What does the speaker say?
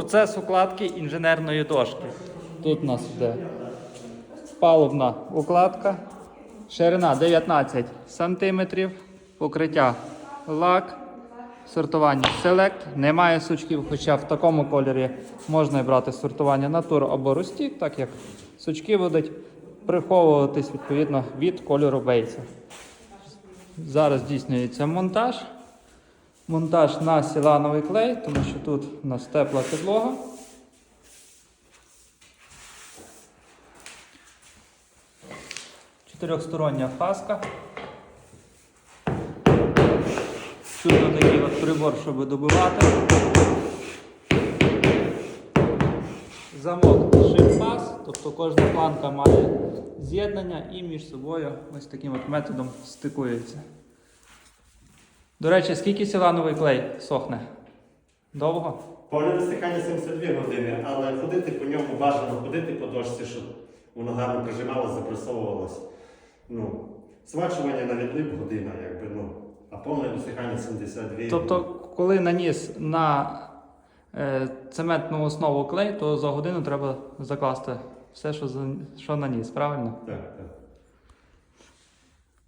Процес укладки інженерної дошки. Тут у нас йде палубна укладка, ширина 19 см, покриття лак, сортування Select. Немає сучків, хоча в такому кольорі можна брати сортування натур або рустік, так як сучки будуть приховуватись відповідно від кольору бейса. Зараз здійснюється монтаж. Монтаж на сілановий клей, тому що тут у нас тепла підлога. Чотирьохстороння фаска. Тут такий от прибор, щоб добивати. Замок шиппас, тобто кожна планка має з'єднання і між собою ось таким от методом стикується. До речі, скільки сілановий клей сохне? Довго? Повне висихання 72 години, але ходити по ньому бажано ходити по дошці, щоб воно гарно прижималося, запресовувалось. Ну, смачування на відлип година, якби, ну, а повне висихання 72. Тобто, коли наніс на е, цементну основу клей, то за годину треба закласти все, що, що наніс, правильно? Так, так.